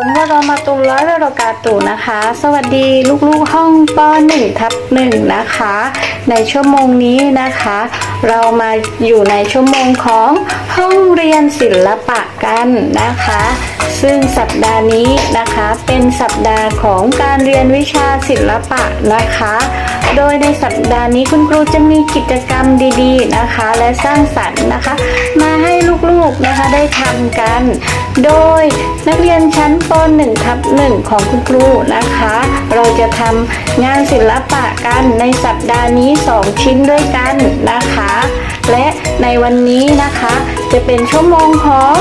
ผมวรมาตุลร้อยรกาตุนะคะ สวัสดีลูกๆห้องป .1 ทับหนึ่งนะคะ ในชั่วโมงนี้นะคะ เรามาอยู่ในชั่วโมงของห้องเรียนศิลปะกันนะคะ ซึ่งสัปดาห์นี้นะคะเป็นสัปดาห์ของการเรียนวิชาศิลปะนะคะ โดยในสัปดาห์นี้คุณครูจะมีกิจกรรมดีๆนะคะ และสร้างสรรค์นะคะ มาให้ลูกๆนะคะได้ทำกัน โดยนักเรียนชั้นป .1 ทับ1ของคุณครูนะคะ เราจะทำงานศิลปะกันในสัปดาห์นี้ 2 ชิ้นด้วยกันนะคะ และในวันนี้นะคะจะเป็นชั่วโมงของ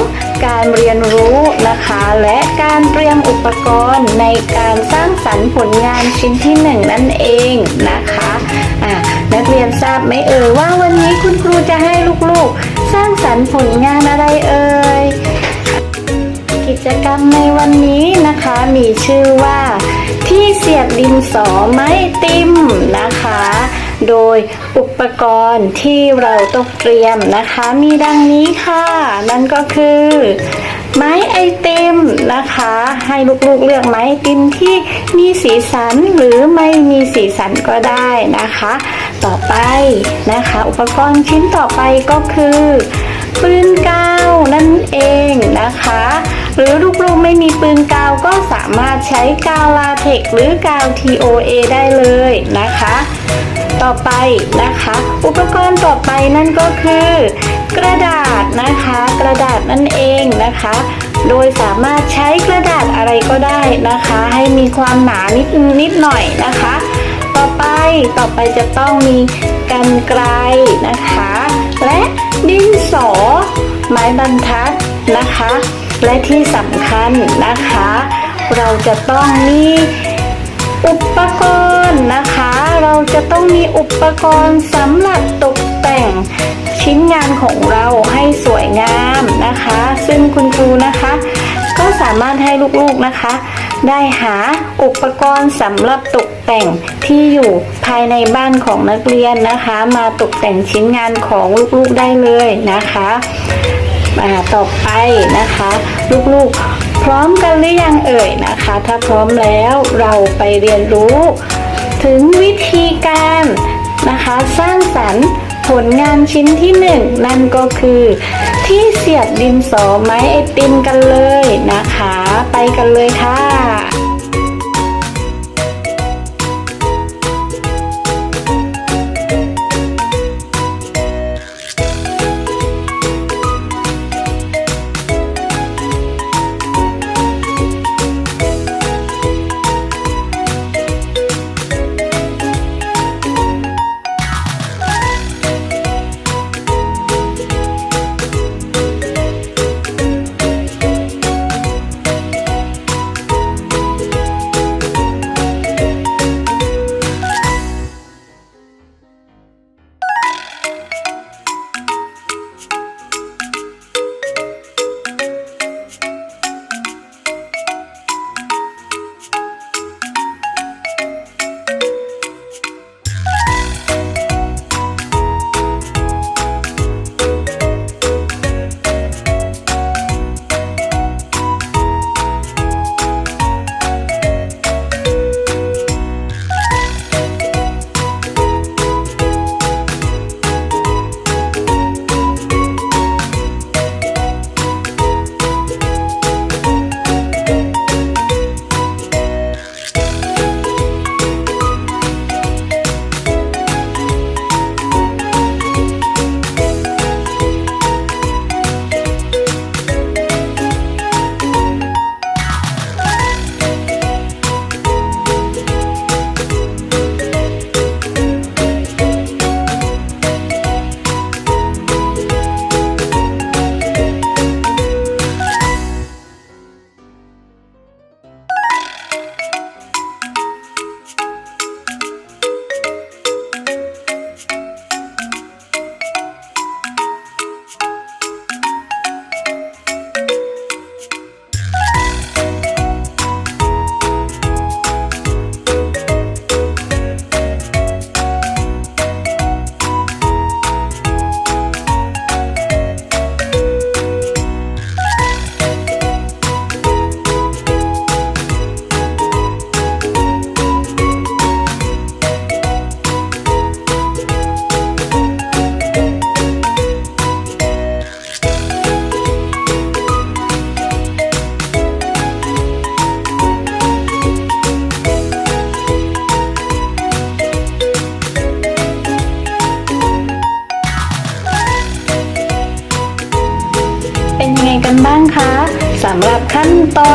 การเรียนรู้นะคะ และการเตรียมอุปกรณ์ในการสร้างสรรค์ผลงานชิ้นที่ 1 นั่นเองนะคะอะนักเรียนทราบไหมเอ่ยว่าวันนี้คุณครูจะให้ลูกๆ สร้างสรรค์ผลงานอะไรเอ่ยกิจกรรมในวันนี้นะคะมีชื่อว่าที่เสียบดินสอไม้ติมนะคะ โดยอุปกรณ์ที่เราต้องเตรียมนะคะ มีดังนี้ค่ะ นั่นก็คือ ไม้ไอติมนะคะ ให้ลูกๆเลือกไม้ไอติมที่มีสีสันหรือไม่มีสีสันก็ได้นะคะ ต่อไปนะคะ อุปกรณ์ชิ้นต่อไปก็คือปืนกาวนั่นเองนะคะ หรือลูกๆไม่มีปืนกาวก็สามารถใช้กาวลาเทกหรือกาว TOA ได้เลยนะคะ ต่อไปนะคะ อุปกรณ์ต่อไปนั่นก็คือ กระดาษนะคะ กระดาษนั่นเองนะคะ โดยสามารถใช้กระดาษอะไรก็ได้นะคะ ให้มีความหนานิดนิดหน่อยนะคะ ต่อไปต่อไปจะต้องมีกันไกลนะคะ และดินสอ ไม้บรรทัดนะคะ และที่สำคัญนะคะ เราจะต้องมีอุปกรณ์นะคะ จะต้องมีอุปกรณ์สำหรับตกแต่งชิ้นงานของเราให้สวยงามนะคะ ซึ่งคุณครูนะคะ ก็สามารถให้ลูกๆนะคะ ได้หาอุปกรณ์สำหรับตกแต่งที่อยู่ภายในบ้านของนักเรียนนะคะ มาตกแต่งชิ้นงานของลูกๆได้เลยนะคะอ่าต่อไปนะคะ ลูกๆ พร้อมกันหรือยังเอ่ยนะคะ ถ้าพร้อมแล้วเราไปเรียนรู้ ถึงวิธีการนะคะสร้างสรรค์ผลงานชิ้นที่หนึ่งนั่นก็คือ ที่เสียบดินสอไม้ไอติมกันเลยนะคะ ไปกันเลยค่ะ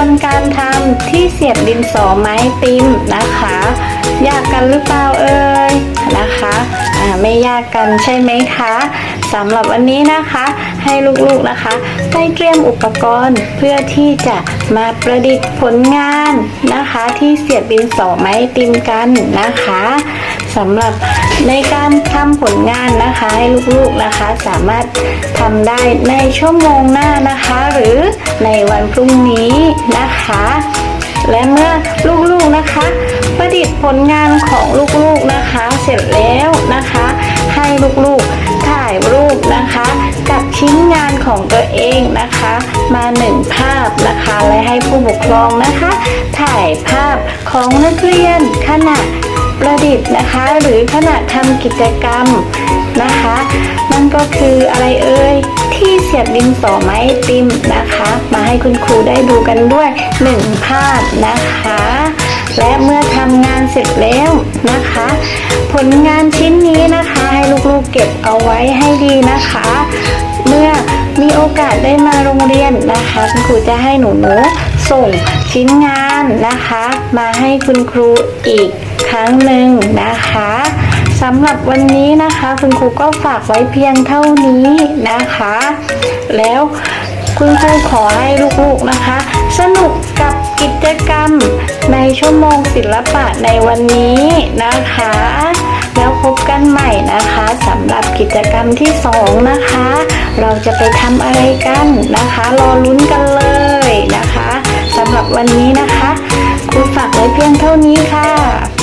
ขั้นการทำที่เสียบดินสอไม้ปิมนะคะ ยากกันหรือเปล่าเอ่ยนะคะอ่าไม่ยากกันใช่ไหมคะสำหรับวันนี้นะคะ ให้ลูกๆนะคะได้เตรียมอุปกรณ์เพื่อที่จะมาประดิษฐ์ผลงานนะคะ ที่เสียบดินสอไม้ปิมกันนะคะสำหรับในการทำผลงานนะคะให้ลูกๆนะคะ สามารถทำได้ในชั่วโมงหน้านะคะ หรือ ในวันพรุ่งนี้นะคะ และเมื่อลูกๆนะคะ ประดิษฐ์ผลงานของลูกๆนะคะ เสร็จแล้วนะคะ ให้ลูกๆถ่ายรูปนะคะ กับชิ้นงานของตัวเองนะคะ มาหนึ่งภาพนะคะ และให้ผู้ปกครองนะคะ ถ่ายภาพของนักเรียนขณะประดิษฐ์นะคะ หรือขณะทำกิจกรรมนะคะ นั่นก็คืออะไรเอ่ย สียบดินสอไม้ติมนะคะ มาให้คุณครูได้ดูกันด้วยหนึ่งภาพนะคะ และเมื่อทำงานเสร็จแล้วนะคะ ผลงานชิ้นนี้นะคะ ให้ลูกๆเก็บเอาไว้ให้ดีนะคะ เมื่อมีโอกาสได้มาโรงเรียนนะคะ คุณครูจะให้หนูหนูส่งชิ้นงานนะคะ มาให้คุณครูอีกครั้งหนึ่งนะคะ สำหรับวันนี้นะคะ คุณครูก็ฝากไว้เพียงเท่านี้นะคะ แล้วคุณครูขอให้ลูกๆนะคะ สนุกกับกิจกรรมในชั่วโมงศิลปะในวันนี้นะคะ แล้วพบกันใหม่นะคะสำหรับกิจกรรมที่สองนะคะ เราจะไปทำอะไรกันนะคะ รอลุ้นกันเลยนะคะสำหรับวันนี้นะคะ ครูฝากไว้เพียงเท่านี้ค่ะ